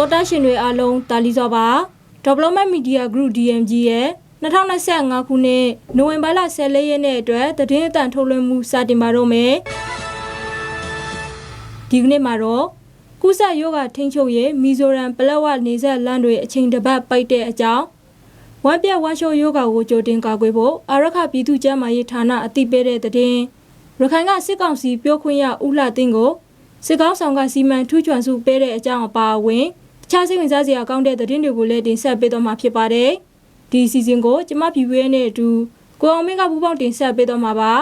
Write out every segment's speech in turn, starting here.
တော်တာရှင်တွေအားလုံးတာလီစောပါ Development Media Group DMG ရဲ့2025ခုနှစ်နိုဝင်ဘာလ14ရက်နေ့အတွက်သတင်းအတန်ထုတ်လွှင့်မှုစတင်ပါတော့မယ်ဒီကနေ့မှာတော့ကုသယောဂထိန်းချုပ်ရေးမီဇိုရမ်ပလက်ဝနေဆက်လမ်းတွေအချိန်တစ်ပတ်ပိုက်တဲ့အကြောင်းဝမ်ပြက်ဝမ်ရှိုယောဂကိုကြိုတင်ကာကွယ်ဖို့အာရခပြည်သူ့ကျန်းမာရေးဌာနအသိပေးတဲ့သတင်းရခိုင်ကစစ်ကောင်စီပြောခွင့်ရဦးလှသိန်းကိုစစ်ကောင်းဆောင်ကစီမံထူးချွန်စုပေးတဲ့အကြောင်းအပါအဝင် တခြားစိတ်ဝင်စားစရာကောင်းတဲ့သတင်းတွေကိုလည်းတင်ဆက်ပေးတော့မှာဖြစ်ပါတယ်ဒီစီစဉ်ကိုကျမပြည်ဝဲနဲ့အတူကိုအောင်မင်းကပူပေါင်းတင်ဆက်ပေးတော့မှာပါ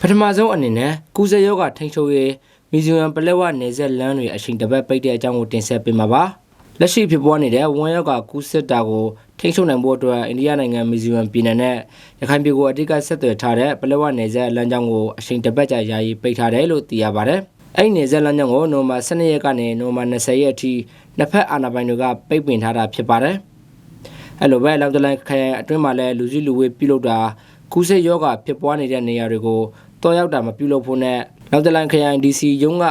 ပထမဆုံးအနေနဲ့ကုသယောဂထိန်းချုပ်ရေးမီဇီယမ်ပလက်ဝနေဆက်လမ်းတွေအချိန်တစ်ပတ်ပိတ်တဲ့အကြောင်းကိုတင်ဆက်ပေးမှာပါလက်ရှိဖြစ်ပေါ်နေတဲ့ဝမ်ယောဂကုသတာကိုထိန်းချုပ်နိုင်ဖို့အတွက်အိန္ဒိယနိုင်ငံမီဇီယမ်ပြည်နယ်နဲ့ရခိုင်ပြည်ကိုအဓိကဆက်သွယ်ထားတဲ့ပလက်ဝနေဆက်လမ်းကြောင်းကိုအချိန်တစ်ပတ်ကြာယာယီပိတ်ထားတယ်လို့သိရပါတယ် အဲ့ဒီနေဆက်လမ်းကြောင်းကိုနိုဝင်ဘာ12ရက်ကနေနိုဝင်ဘာ20ရက်အထိနှစ်ဖက်အာဏာပိုင်တွေကပိတ်ပင်ထားတာဖြစ်ပါတယ်အဲ့လိုပဲလောက်တလိုင်းခရိုင်အတွင်းမှာလည်းလူကြီးလူဝေးပြုလုပ်တာကုသယောဂဖြစ်ပွားနေတဲ့နေရာတွေကိုတော်ရောက်တာမပြုလုပ်ဖို့နဲ့နောက်တလန်ခရိုင် DC ရုံးက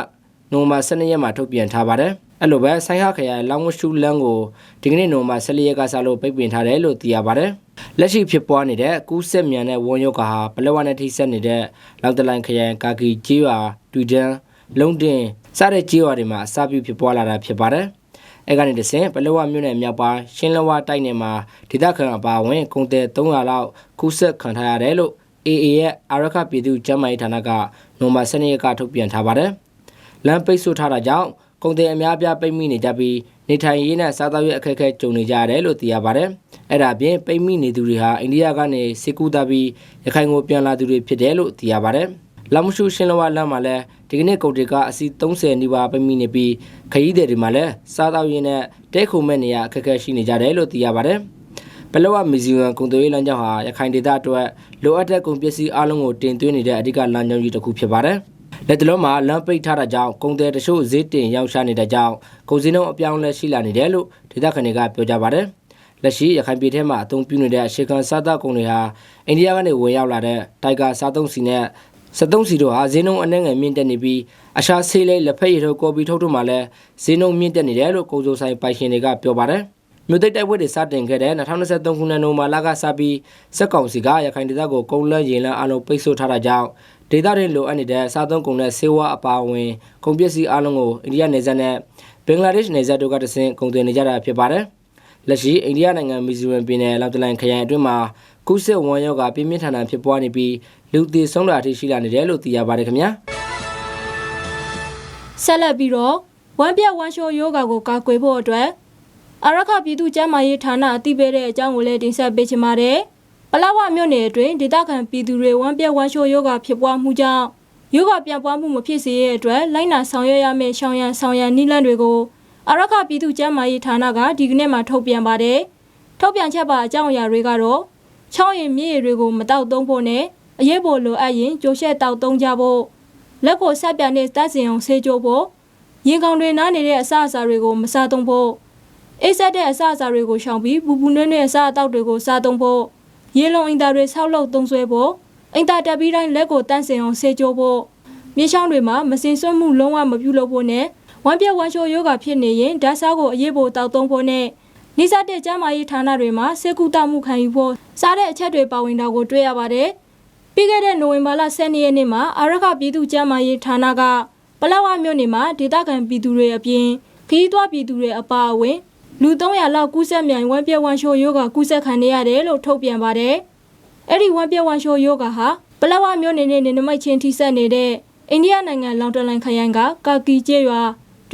နိုဝင်ဘာ12ရက်မှာထုတ်ပြန်ထားပါတယ်။အဲ့လိုပဲဆိုင်းဟခရိုင်လောင်ဝရှူလန်းကိုဒီကနေ့နိုဝင်ဘာ14ရက်ကစလို့ပိတ်ပင်ထားတယ်လို့သိရပါတယ်။လက်ရှိဖြစ်ပွားနေတဲ့ကူးဆက်မြန်တဲ့ဝန်းရုပ်ကဟာပလက်ဝနဲ့ထိစပ်နေတဲ့လောက်တလန်ခရိုင်ကာကီကျေးရွာတူဒန် လုံတင်စတဲ့ကျေးရွာတွေမှာအစပြုဖြစ်ပွားလာတာဖြစ်ပါတယ်။အဲကနေတဆင်ပလက်ဝမြို့နယ်မြောက်ပိုင်းရှင်းလဝတိုက်နယ်မှာဒေသခံအပါအဝင်ကုန်တယ်300လောက်ကူးဆက်ခံထားရတယ်လို့ AA ရဲ့အာရခပြည်သူ့ကျန်းမာရေးဌာနကနိုဝင်ဘာ12ရက်ကထုတ်ပြန်ထားပါတယ်။လမ်းပိတ်ဆို့ထားတာကြောင့်ကုန်သည်အများအပြားပိတ်မိနေကြပြီးနေထိုင်ရေးနဲ့စားသောက်ရေးအခက်အခဲကြုံနေကြရတယ်လို့သိရပါတယ်။အဲ့ဒါအပြင်ပိတ်မိနေသူတွေဟာအိန္ဒိယကနေစေကူတာပြီးရခိုင်ကိုပြန်လာသူတွေဖြစ်တယ်လို့သိရပါတယ်။လမ်းမရှုရှင်းလဝလမ်းမှာလည်း ဒီကနေ့ကုန်တွေကအစီ30နီးပါးပိတ်မိနေပြီးခရီးသည်တွေမှာလည်းစားသောက်ရေးနဲ့တဲခုမဲ့နေရအခက်အခဲရှိနေကြတယ်လို့သိရပါတယ်။ပလောဝမီဇီယံကုန်သွယ်ရေးလမ်းကြောင်းဟာရခိုင်ဒေသအတွက်လိုအပ်တဲ့ကုန်ပစ္စည်းအလုံးကိုတင်သွင်းနေတဲ့အဓိကလမ်းကြောင်းကြီးတစ်ခုဖြစ်ပါတယ်။လက်တလုံးမှာလမ်းပိတ်ထားတာကြောင့်ကုန်သည်တချို့ဈေးတင်ရောက်ရှာနေတဲ့ကြောင့်ကုန်စည်နှုန်းအပြောင်းအလဲရှိလာနေတယ်လို့ဒေသခံတွေကပြောကြပါတယ်။လက်ရှိရခိုင်ပြည်ထဲမှာအသုံးပြုနေတဲ့အရှေခံစားသောက်ကုန်တွေဟာအိန္ဒိယကနေဝင်ရောက်လာတဲ့တိုက်ကစားသုံးစီနဲ့ စက်သုံးစီတို့ဟာဈေးနှုန်းအနှဲငယ်မြင့်တက်နေပြီးအရှာဆေးလေးလက်ဖက်ရည်ထုတ်ကော်ပီထုတ်တို့မှလည်းဈေးနှုန်းမြင့်တက်နေတယ်လို့ကုန်စုံဆိုင်ပိုင်ရှင်တွေကပြောပါတယ်။မြို့သိမ်းတိုက်ပွဲတွေစတင်ခဲ့တဲ့2023ခုနှစ်နိုဝင်ဘာလကစပြီးစက်ကောင်စီကရခိုင်ဒေသကိုကုန်းလန်းရင်လန်းအလုံးပိတ်ဆို့ထားတာကြောင့်ဒေသတွေလိုအပ်နေတဲ့စားသုံးကုန်နဲ့ဆေးဝါးအပါအဝင်ကုန်ပစ္စည်းအလုံးကိုအိန္ဒိယနယ်စပ်နဲ့ဘင်္ဂလားဒေ့ရှ်နယ်စပ်တို့ကတဆင့်ကုန်သွယ်နေကြတာဖြစ်ပါတယ်။လက်ရှိအိန္ဒိယနိုင်ငံမီဇီယမ်ပြည်နယ်လောက်တလန်ခရိုင်အတွင်းမှာ ကုစစ်ဝမ်ယောဂပြင်းပြင်းထန်ထန်ဖြစ်ပွားနေပြီးလူသေဆုံးတာအထိရှိလာနေတယ်လို့သိရပါတယ်ခင်ဗျာ။ဆက်လက်ပြီးတော့ဝမ်ပြက်ဝမ်ရှိုယောဂါကိုကာကွယ်ဖို့အတွက်အာရခပြည်သူ့ကျန်းမာရေးဌာနအသိပေးတဲ့အကြောင်းကိုလည်းတင်ဆက်ပေးချင်ပါတယ်။ပလောဝမြို့နယ်အတွင်းဒေသခံပြည်သူတွေဝမ်ပြက်ဝမ်ရှိုယောဂါဖြစ်ပွားမှုကြောင့်ယောဂါပြန်ပွားမှုမဖြစ်စေရတဲ့အတွက်လိုက်နာဆောင်ရွက်ရမယ့်ရှောင်ရံဆောင်ရံနည်းလမ်းတွေကိုအာရခပြည်သူ့ကျန်းမာရေးဌာနကဒီကနေ့မှထုတ်ပြန်ပါတယ်။ထုတ်ပြန်ချက်ပါအကြောင်းအရာတွေကတော့ ချောင်းရင်မြေရည်တွေကိုမတောက်သုံးဖို့နဲ့အရေးပေါ်လိုအပ်ရင်ကြိုရှက်တောက်သုံးကြဖို့လက်ကိုဆက်ပြန်တဲ့တပ်စင်အောင်ဆေးကြိုးဖို့ရင်ကောင်တွေနားနေတဲ့အစအစာတွေကိုမစားသုံးဖို့အိတ်ဆက်တဲ့အစအစာတွေကိုရှောင်ပြီးပူပူနွဲ့နွဲ့အစားအသောက်တွေကိုစားသုံးဖို့ရေလုံးအင်တာတွေဆောက်လုပ်သုံးဆွဲဖို့အင်တာတက်ပြီးတိုင်းလက်ကိုတန့်စင်အောင်ဆေးကြိုးဖို့မြေချောင်းတွေမှာမစင်ဆွတ်မှုလုံးဝမပြုလုပ်ဖို့နဲ့ဝမ်းပြက်ဝမ်းချိုယောဂဖြစ်နေရင်ဓာတ်စားကိုအရေးပေါ်တောက်သုံးဖို့နဲ့ နိစ္စတဲ့ကျန်းမာရေးဌာနတွေမှာဆေးကုသမှုခံယူဖို့စားတဲ့အချက်တွေပါဝင်တာကိုတွေ့ရပါတယ်။ပြီးခဲ့တဲ့နိုဝင်ဘာလ10ရက်နေ့မှာအာရခပြည်သူ့ကျန်းမာရေးဌာနကပလောဝမြို့နယ်မှာဒေသခံပြည်သူတွေအပြင်ခီးသွွားပြည်သူတွေအပါအဝင်လူ300လောက်ကူးစက်မြန်ဝမ်းပြက်ဝမ်းရှိုးယောဂကူးစက်ခံရတယ်လို့ထုတ်ပြန်ပါတယ်။အဲ့ဒီဝမ်းပြက်ဝမ်းရှိုးယောဂဟာပလောဝမြို့နယ်နဲ့နေနမိတ်ချင်းထိစပ်နေတဲ့အိန္ဒိယနိုင်ငံလောင်တလန်ခရိုင်ကကာကီကျေးရွာ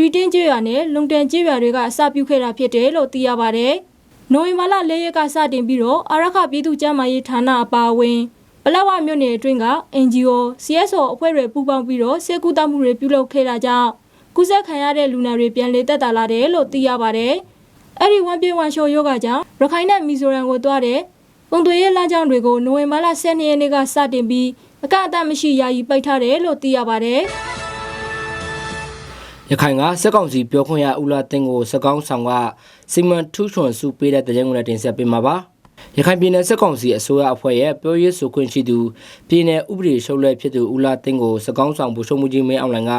တွီတင်းကျေးရွာနဲ့လုံတန်ကျေးရွာတွေကအစပြုခဲ့တာဖြစ်တယ်လို့သိရပါတယ်။နိုဝင်ဘာလ၄ရက်ကစတင်ပြီးတော့အာရခပြည်သူ့ကျန်းမာရေးဌာနအပါအဝင်ပလက်ဝမြို့နယ်အတွင်းက NGO CSO အဖွဲ့တွေပူးပေါင်းပြီးတော့ဆေးကုသမှုတွေပြုလုပ်ခဲ့တာကြောင့်ကုသခံရတဲ့လူနာတွေပြန်လည်တက်တာလာတယ်လို့သိရပါတယ်။အဲ့ဒီဝမ်ပြေဝမ်ရှိုယောဂကြောင့်ရခိုင်နဲ့မီဇိုရမ်ကိုသွားတဲ့ပုံသွေးရေးလမ်းကြောင်းတွေကိုနိုဝင်ဘာလ10ရက်နေ့ကစတင်ပြီးအကန့်အသတ်မရှိယာယီပိတ်ထားတယ်လို့သိရပါတယ်။ ရခိုင်ကစက်ကောင်စီပြောခွင့်ရဦးလာသိန်းကိုစက်ကောင်းဆောင်ကစီမံထူးချွန်စုပေးတဲ့တဲ့ရင်ကိုလည်းတင်ဆက်ပေးမှာပါရခိုင်ပြည်နယ်စစ်ကောင်စီအစိုးရအဖွဲ့ရဲ့ပြောရေးဆိုခွင့်ရှိသူပြည်내ဥပဒေရှုပ်လဲဖြစ်သူဦးလာသိန်းကိုစကောင်းဆောင်ဗိုလ်ချုပ်မှုကြီးမင်းအောင်လှိုင်က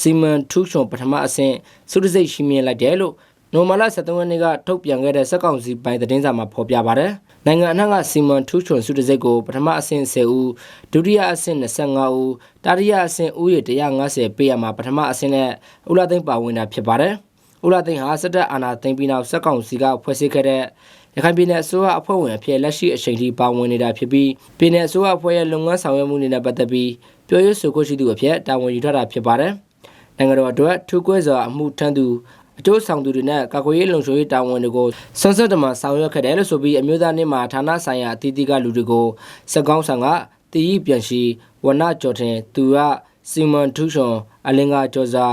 စီမံထူးချွန်ပထမအဆင့်စုတစိတ်ရှိမြင်လိုက်တယ်လို့နိုမလာ73ရက်နေ့ကထုတ်ပြန်ခဲ့တဲ့စက်ကောင်စီပိုင်းသတင်းစာမှာဖော်ပြပါတယ်။ နိုင်ငံအနှံ့ကစီမံထူးချွန်စုတစိတ်ကိုပထမအဆင့်10ဦးဒုတိယအဆင့်25ဦးတတိယအဆင့်ဦးရေ150ပေးရမှာပထမအဆင့်နဲ့ဦးလာသိန်းပါဝင်တာဖြစ်ပါတယ်။ဦးလာသိန်းဟာစစ်တပ်အာဏာသိမ်းပြီးနောက်စက်ကောင်စီကဖွဲ့စည်းခဲ့တဲ့ရခိုင်ပြည်နယ်အစိုးရအဖွဲ့ဝင်အဖြစ်လက်ရှိအချိန်ထိပါဝင်နေတာဖြစ်ပြီးပြည်내အစိုးရအဖွဲ့ရဲ့လုပ်ငန်းဆောင်ရွက်မှုတွေနဲ့ပတ်သက်ပြီးပြောရေးဆိုခွင့်ရှိသူအဖြစ်တာဝန်ယူထားတာဖြစ်ပါတယ်။နိုင်ငံတော်အတွက်ထူးကွဲစွာအမှုထမ်းသူ အကျိုးဆောင်သူတွေနဲ့ကာကွယ်ရေးလုံခြုံရေးတာဝန်တွေကိုဆွမ်းဆက်တမဆောင်ရွက်ခဲ့တယ်လို့ဆိုပြီးအမျိုးသားနေ့မှာဌာနဆိုင်ရာအသီးသီးကလူတွေကိုစက်ကောင်းဆောင်ကတီးပြန်ရှိဝနကျော်ထင်သူကစီမံထူးချွန်အလင်္ကာကျော်စာ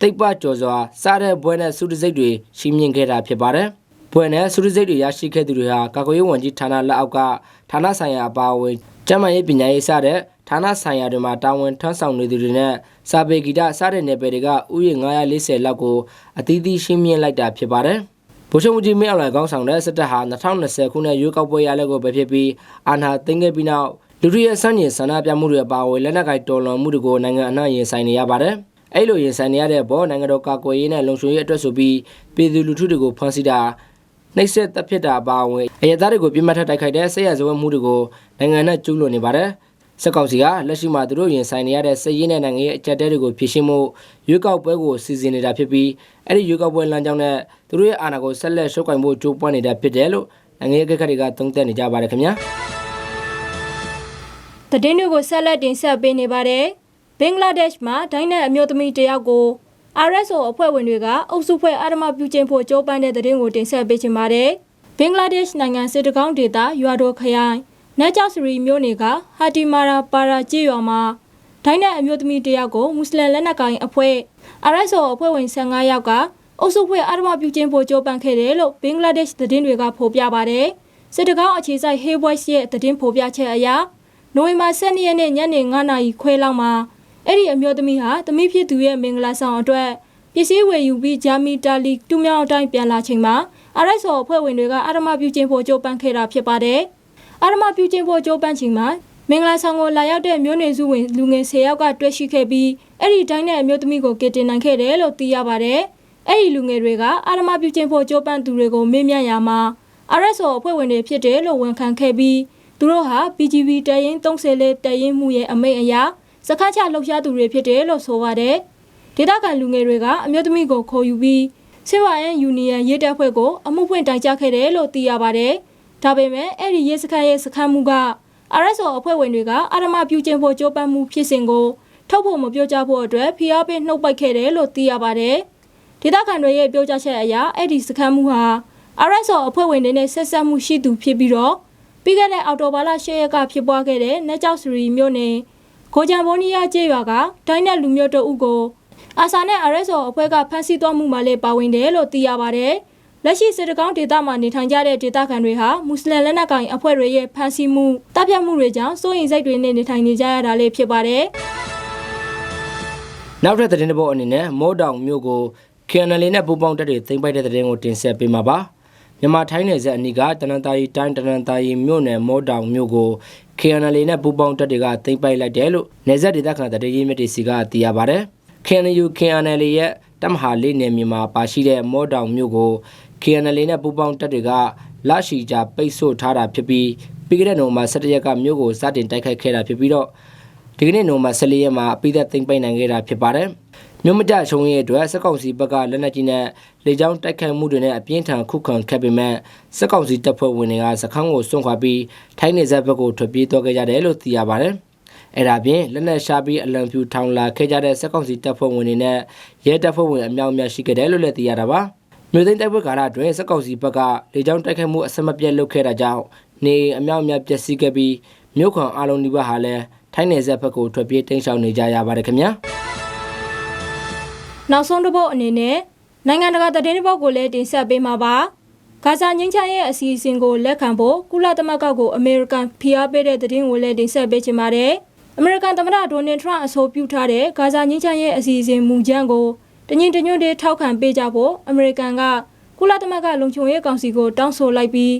တိတ်ပကျော်စွာစားတဲ့ဘွဲနဲ့စုတစိတ်တွေရှင်းမြင်ခဲ့တာဖြစ်ပါတယ်။ဘွဲနဲ့စုတစိတ်တွေရရှိခဲ့သူတွေဟာကာကွယ်ရေးဝန်ကြီးဌာနလက်အောက်ကဌာနဆိုင်ရာအပါအဝင်ကျန်းမာရေးပညာရေးစတဲ့ ဌာနဆိုင်ရာတွေမှာတာဝန်ထမ်းဆောင်နေသူတွေနဲ့စာပေဂီတစတဲ့နယ်ပယ်တွေကဥယျာဉ်940လောက်ကိုအသီးသီးရှင်းမြင်လိုက်တာဖြစ်ပါတယ်။ဗိုလ်ချုပ်မှုကြီးမင်းအောင်လှိုင်ကောင်းဆောင်တဲ့စစ်တပ်ဟာ2020ခုနှစ်ရွေးကောက်ပွဲရလဒ်ကိုပဲဖြစ်ပြီးအာဏာသိမ်းခဲ့ပြီးနောက်လူတွေရဲ့စန့်ကျင်ဆန္ဒပြမှုတွေအပါအဝင်လက်နက်ကိုင်တော်လှန်မှုတွေကိုနိုင်ငံအနှံ့ရင်ဆိုင်နေရပါတယ်။အဲ့လိုရင်ဆိုင်နေရတဲ့ဘောနိုင်ငံတော်ကာကွယ်ရေးနဲ့လုံခြုံရေးအတွက်ဆိုပြီးပြည်သူလူထုတွေကိုဖမ်းဆီးတာနှိပ်စက်တပ်ဖြစ်တာအပါအဝင်အရသားတွေကိုပြစ်မှတ်ထတိုက်ခိုက်တဲ့ဆက်ရဇဝတ်မှုတွေကိုနိုင်ငံနဲ့ကျူးလွန်နေပါတယ်။ စက်ကောင်စီကလက်ရှိမှာသူတို့ရင်ဆိုင်နေရတဲ့စစ်ရေးနဲ့နိုင်ငံရေးအကြက်တဲတွေကိုဖြည့်ရှင်းမှုရွေးကောက်ပွဲကိုစီစဉ်နေတာဖြစ်ပြီးအဲ့ဒီရွေးကောက်ပွဲလမ်းကြောင်းနဲ့သူတို့ရဲ့အာဏာကိုဆက်လက်ရှုပ်ကိုင်ဖို့ကြိုးပမ်းနေတာဖြစ်တယ်လို့နိုင်ငံရေးကခတွေကသုံးသပ်နေကြပါတယ်ခင်ဗျာသတင်းတွေကိုဆက်လက်တင်ဆက်ပေးနေပါတယ်။ဘင်္ဂလားဒေ့ရှ်မှာဒိုင်းနဲ့အမျိုးသမီးတယောက်ကို RSO အဖွဲ့ဝင်တွေကအုပ်စုဖွဲ့အာဓမပြုကျင့်ဖို့ကြိုးပမ်းတဲ့သတင်းကိုတင်ဆက်ပေးချင်ပါတယ်။ဘင်္ဂလားဒေ့ရှ်နိုင်ငံစစ်တကောင်းဒေသရွာတော်ခရိုင် နတ်ကျောက်စရီမြို့နယ်ကဟာတီမာရာပါရာကျေးရွာမှာဒိုင်းနဲ့အမျိုးသမီးတယောက်ကိုမွတ်စလင်လက်နက်ကိုင်အဖွဲ့ RSO အဖွဲ့ဝင်15ယောက်ကအုပ်စုဖွဲ့အာဓမပြုကျင့်ဖို့ကြိုးပမ်းခဲ့တယ်လို့ဘင်္ဂလားဒေ့ရှ်သတင်းတွေကဖော်ပြပါတယ်။စစ်တကောင်းအခြေစိုက် Hey Boys ရဲ့သတင်းဖော်ပြချက်အရနိုဝင်ဘာ12ရက်နေ့ညနေ9:00နာရီခွဲလောက်မှာအဲ့ဒီအမျိုးသမီးဟာသမီးဖြစ်သူရဲ့မင်္ဂလာဆောင်အတွက်ပစ္စည်းဝယ်ယူပြီးဂျာမီတာလီတူးမြောင်းအတိုင်းပြန်လာချိန်မှာအရိုက်ဆော်အဖွဲ့ဝင်တွေကအာရမပြုကျင်းဖို့ကြိုးပမ်းခဲ့တာဖြစ်ပါတယ်။ အာရမပြုကျင်းဖို့ကြိုးပမ်းချိန်မှာမင်္ဂလာဆောင်ကိုလာရောက်တဲ့မျိုးနွယ်စုဝင်လူငယ်10ယောက်ကတွေ့ရှိခဲ့ပြီးအဲ့ဒီတိုင်းနဲ့အမျိုးသမီးကိုကယ်တင်နိုင်ခဲ့တယ်လို့သိရပါတယ်။အဲ့ဒီလူငယ်တွေကအာရမပြုကျင်းဖို့ကြိုးပမ်းသူတွေကိုမေးမြန်းရမှာအရက်ဆော်အဖွဲ့ဝင်တွေဖြစ်တယ်လို့ဝန်ခံခဲ့ပြီးသူတို့ဟာ BGB တရင်34တရင်မှုရဲ့အမိန့်အရစခန်းချလှုပ်ရှားသူတွေဖြစ်တယ်လို့ဆိုပါတယ်။ဒေသခံလူငယ်တွေကအမျိုးသမီးကိုခေါ်ယူပြီးဆေးဝါးရန်ယူနီယံရေးတပ်ဖွဲ့ကိုအမှုဖွင့်တိုင်ကြားခဲ့တယ်လို့သိရပါတယ်။ ဒါပေမဲ့အဲ့ဒီရေးစခန်းရဲ့စခန်းမှုက RSO အဖွဲ့ဝင်တွေကအာရမပြုကျင်းဖို့ကြိုးပမ်းမှုဖြစ်စဉ်ကိုထုတ်ဖို့မပြောကြဖို့အတွက်ဖိအားပေးနှုတ်ပိုက်ခဲ့တယ်လို့သိရပါတယ်။ဒေသခံတွေရဲ့ပြောကြားချက်အရအဲ့ဒီစခန်းမှုဟာ RSO အဖွဲ့ဝင်တွေနဲ့ဆက်ဆက်မှုရှိသူဖြစ်ပြီးတော့ပြီးခဲ့တဲ့အော်တိုဘာလ10ရက်ကဖြစ်ပွားခဲ့တဲ့နက်ကြောက်စရီမြို့နယ်ကိုဂျန်ဘိုနီးယားကျေးရွာကဒိုင်းနဲ့လူမျိုးတို့ဦးကိုအာဆာနဲ့ RSO အဖွဲ့ကဖမ်းဆီးသွားမှုမှာလည်းပါဝင်တယ်လို့သိရပါတယ်။ လက်ရှိစစ်တကောင်းဒေသမှာနေထိုင်ကြတဲ့ဒေသခံတွေဟာမွတ်စလင်လက်နက်ကိုင်အဖွဲ့တွေရဲ့ဖမ်းဆီးမှုတပ်ဖြတ်မှုတွေကြောင့်စိုးရိမ်စိတ်တွေနဲ့နေထိုင်နေကြရတာလည်းဖြစ်ပါတယ်။နောက်ထပ်သတင်းတစ်ပုဒ်အနေနဲ့မောတောင်မြို့ကို KNL နဲ့ပူးပေါင်းတပ်တွေသိမ်းပိုက်တဲ့သတင်းကိုတင်ဆက်ပေးမှာပါမြန်မာထိုင်းနယ်စပ်အနီးကတနင်္သာရီတိုင်းတနင်္သာရီမြို့နယ်မောတောင်မြို့ကို KNL နဲ့ပူးပေါင်းတပ်တွေကသိမ်းပိုက်လိုက်တယ်လို့နယ်စပ်ဒေသခံတရေမြစ်တွေစီကသိရပါတယ် KNU KNL ရဲ့ တမဟာလေးနယ်မြေမှာပါရှိတဲ့မောတောင်မြို့ကို KNL နဲ့ပူးပေါင်းတပ်တွေကလရှိကြပိတ်ဆို့ထားတာဖြစ်ပြီးပြီးခဲ့တဲ့နိုဝင်ဘာ17ရက်ကမြို့ကိုစတင်တိုက်ခိုက်ခဲ့တာဖြစ်ပြီးတော့ဒီကနေ့နိုဝင်ဘာ14ရက်မှာအပိသက်သိမ်းပိုက်နိုင်ခဲ့တာဖြစ်ပါတယ်မြို့မတချုံရဲ့အတွက်စက်ကောင်စီဘက်ကလက်နက်ကြီးနဲ့လေကြောင်းတိုက်ခိုက်မှုတွေနဲ့အပြင်းထန်ခုခံခဲ့ပေမဲ့စက်ကောင်စီတပ်ဖွဲ့ဝင်တွေကစခန်းကိုစွန့်ခွာပြီးထိုင်းနယ်စပ်ဘက်ကိုထွက်ပြေးသွားခဲ့ကြတယ်လို့သိရပါတယ်။ အဲဒါပြင်လက်နက်ရှာပြီးအလံဖြူထောင်လာခဲ့ကြတဲ့စက်ကောင်စီတပ်ဖွဲ့ဝင်တွေနဲ့ရဲတပ်ဖွဲ့ဝင်အများအများရှိခဲ့တယ်လို့လည်းသိရတာပါ။မြို့သိမ်းတိုက်ပွဲကာလအတွင်းစက်ကောင်စီဘက်ကလေကြောင်းတိုက်ခိုက်မှုအဆက်မပြတ်လုပ်ခဲ့တာကြောင့်နေအများအများပျက်စီးခဲ့ပြီးမြို့ခွန်အလုံးဒီဘက်ဟာလည်းထိုင်းနယ်စပ်ဘက်ကိုထွက်ပြေးတိမ်းရှောင်နေကြရပါတယ်ခင်ဗျာ။နောက်ဆုံးတစ်ပုတ်အနေနဲ့နိုင်ငံတကာသတင်းတစ်ပုတ်ကိုလည်းတင်ဆက်ပေးမှာပါ။ဂါဇာငင်းချမ်းရဲ့အစီအစဉ်ကိုလက်ခံဖို့ကုလသမဂ္ဂကိုအမေရိကန်ဖိအားပေးတဲ့သတင်းကိုလည်းတင်ဆက်ပေးချင်ပါတယ်။ အမေရိကန်သမ္မတဒေါ်နယ်ထရန့်အဆိုပြုထားတဲ့ဂါဇာငင်းချမ်းရဲ့အစီအစဉ်မူကြမ်းကိုတညီတညွတ်တည်းထောက်ခံပေးကြဖို့အမေရိကန်ကကုလသမဂ္ဂလုံခြုံရေးကောင်စီကိုတောင်းဆိုလိုက်ပြီး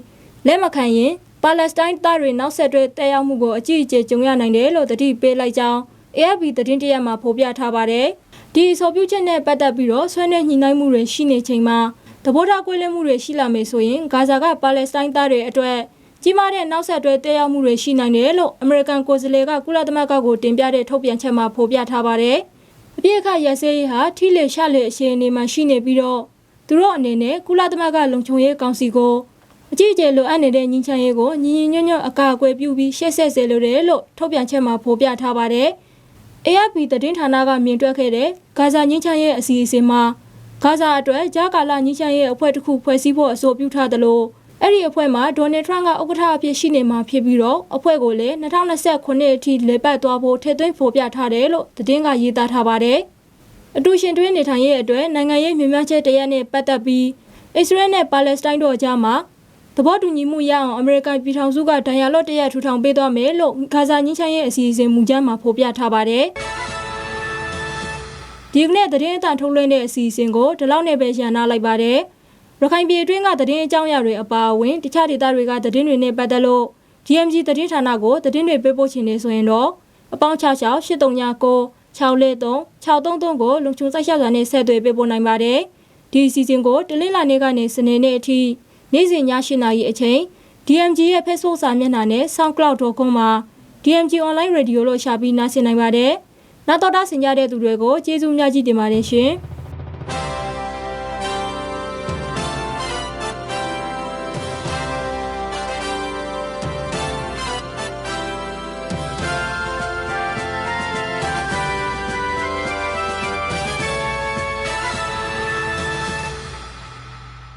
လက်မခံရင်ပါလက်စတိုင်းသားတွေနောက်ဆက်တွဲတက်ရောက်မှုကိုအကြီးအကျယ်ကြုံရနိုင်တယ်လို့တတိပေးလိုက်ကြောင်း AFP သတင်းတရက်မှာဖော်ပြထားပါတယ်။ဒီအဆိုပြုချက်နဲ့ပတ်သက်ပြီးတော့ဆွေးနွေးညှိနှိုင်းမှုတွေရှိနေချိန်မှာသဘောထားကွဲလွဲမှုတွေရှိလာမယ်ဆိုရင်ဂါဇာကပါလက်စတိုင်းသားတွေအတွက် ကြီးမားတဲ့နောက်ဆက်တွဲတက်ရောက်မှုတွေရှိနိုင်တယ်လို့အမေရိကန်ကိုယ်စားလှယ်ကကုလသမဂ္ဂကိုတင်ပြတဲ့ထုတ်ပြန်ချက်မှာဖော်ပြထားပါတယ်။အပြည့်အခရစဲရေးဟာထိလေရှလေအခြေအနေမှာရှိနေပြီးတော့သူတို့အနေနဲ့ကုလသမဂ္ဂလုံခြုံရေးကောင်စီကိုအကြီးအကျယ်လိုအပ်နေတဲ့ညီချမ်းရေးကိုညီညီညွတ်ညွတ်အကာအကွယ်ပြုပြီးရှေ့ဆက်စေလိုတယ်လို့ထုတ်ပြန်ချက်မှာဖော်ပြထားပါတယ်။ AFP သတင်းဌာနကမြင်တွေ့ခဲ့တဲ့ဂါဇာညှိချမ်းရေးအစီအစဉ်မှာဂါဇာအတွက်ဂျာကာလာညှိချမ်းရေးအဖွဲ့တစ်ခုဖွဲ့စည်းဖို့အဆိုပြုထားသလို အဲ့ဒီအဖွဲ့မှာဒေါ်နယ်ထရန့်ကဥက္ကဋ္ဌအဖြစ်ရှိနေမှာဖြစ်ပြီးတော့အဖွဲ့ကိုလည်း2029အထိလေပတ်သွားဖို့ထည့်သွင်းဖော်ပြထားတယ်လို့သတင်းကရေးသားထားပါတယ်။အတူရှင်တွင်းနေထိုင်ရေးအတွက်နိုင်ငံရေးမြင်မြန်ချက်တရက်နဲ့ပတ်သက်ပြီးအစ္စရေးနဲ့ပါလက်စတိုင်းတို့အကြားမှာသဘောတူညီမှုရအောင်အမေရိကန်ပြည်ထောင်စုကဒဏ်ရာလော့တရက်ထူထောင်ပေးသွားမယ်လို့ဂါဇာညှိချမ်းရေးအစီအစဉ်မူကြမ်းမှာဖော်ပြထားပါတယ်။ဒီကနေ့သတင်းအတန်ထုတ်လွှင့်တဲ့အစီအစဉ်ကိုဒီလောက်နဲ့ပဲရန်နာလိုက်ပါတယ်။ ရခိုင်ပြည်တွင်းကသတင်းအကြောင်းအရာတွေအပါအဝင်တခြားဒေသတွေကသတင်းတွေနဲ့ပတ်သက်လို့ DMG သတင်းဌာနကိုသတင်းတွေပေးပို့ချင်နေဆိုရင်တော့အပေါင်း66 8339 6lethree 633ကိုလုံချုံစိုက်ရှောက်စွာနဲ့ဆက်သွယ်ပေးပို့နိုင်ပါတယ်။ဒီအစီအစဉ်ကိုတလင်းလာနေ့ကနေစနေနေ့အထိနေ့စဉ်ည8:00နာရီအချိန် DMG ရဲ့ Facebook စာမျက်နှာနဲ့ soundcloud.com မှာ DMG online radio လို့ရှာပြီးနားဆင်နိုင်ပါတယ်။နောက်တော့တာဆင်ကြတဲ့သူတွေကိုကျေးဇူးများကြီးတင်ပါတယ်ရှင်။